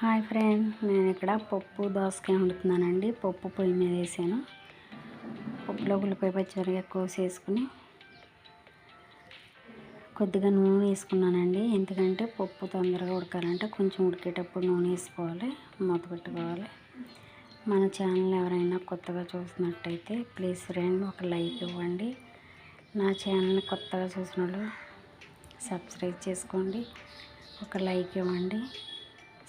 Hi friend నేను ఇక్కడ పప్పు దోసకాయ వండుతున్నానండి. పప్పు పొయ్యి మీద వేసాను. పప్పులో ఉల్లిపాయ పచ్చిమిరపకాయ కోసి వేసుకుని కొద్దిగా నూనె వేసుకున్నానండి. ఎందుకంటే పప్పు తొందరగా ఉడకాలంటే కొంచెం ఉడికేటప్పుడు నూనె వేసుకోవాలి మూత పెట్టుకోవాలి. మన ఛానల్ ఎవరైనా కొత్తగా చూసినట్టయితే ప్లీజ్ ఫ్రెండ్ ఒక లైక్ ఇవ్వండి. నా ఛానల్ని కొత్తగా చూసిన వాళ్ళు సబ్స్క్రైబ్ చేసుకోండి. ఒక లైక్ ఇవ్వండి.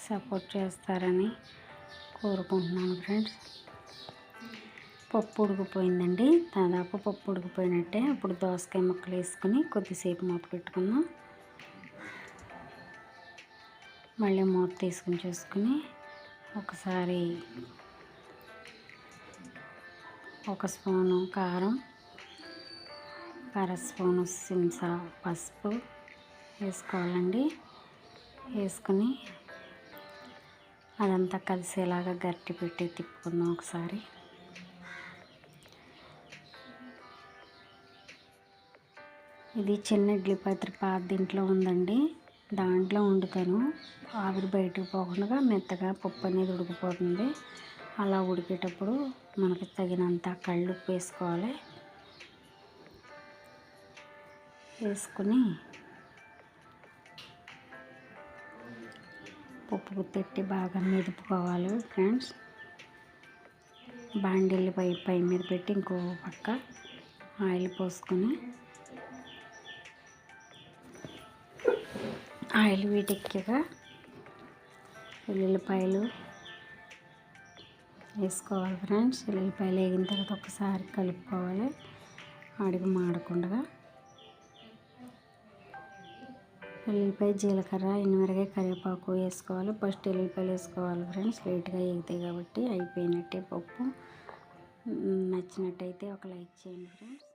సపోర్ట్ చేస్తారని కోరుకుంటున్నాను ఫ్రెండ్స్. పప్పు ఉడికిపోయిందండి. దాదాపు పప్పు ఉడికిపోయినట్టే ఇప్పుడు దోసకాయ ముక్కలు వేసుకుని కొద్దిసేపు మూత పెట్టుకుందాం. మళ్ళీ మూత తీసుకుని చూసుకుని ఒకసారి ఒక స్పూను కారం అర స్పూను సింసా పసుపు వేసుకోవాలండి. వేసుకుని అదంతా కలిసేలాగా గట్టి పెట్టి తిప్పుకుందాం ఒకసారి. ఇది చిన్న ఇడ్లీపాత్రి పాత దీంట్లో ఉందండి. దాంట్లో వండుతాను. ఆవిరి బయటకు పోకుండా మెత్తగా పప్పు అనేది ఉడికిపోతుంది. అలా ఉడికేటప్పుడు మనకి తగినంత కళ్ళు వేసుకోవాలి. వేసుకుని పప్పు తిట్టి బాగా మెదుపుకోవాలి ఫ్రెండ్స్. బాండిల్ని పై పై మీద పెట్టి ఇంకో పక్క ఆయిల్ పోసుకొని ఆయిల్ వీటెక్కగా ఉల్లిపాయలు వేసుకోవాలి ఫ్రెండ్స్. ఉల్లిపాయలు వేగిన తర్వాత ఒకసారి కలుపుకోవాలి. అడిగి మాడకుండా ఎల్లిపాయ జీలకర్ర ఎనిమిరగా కరివేపాకు వేసుకోవాలి. ఫస్ట్ ఎల్లిపాయలు వేసుకోవాలి ఫ్రెండ్స్. లేట్గా వేగుతాయి కాబట్టి అయిపోయినట్టే పప్పు. నచ్చినట్టయితే ఒక లైక్ చేయండి ఫ్రెండ్స్.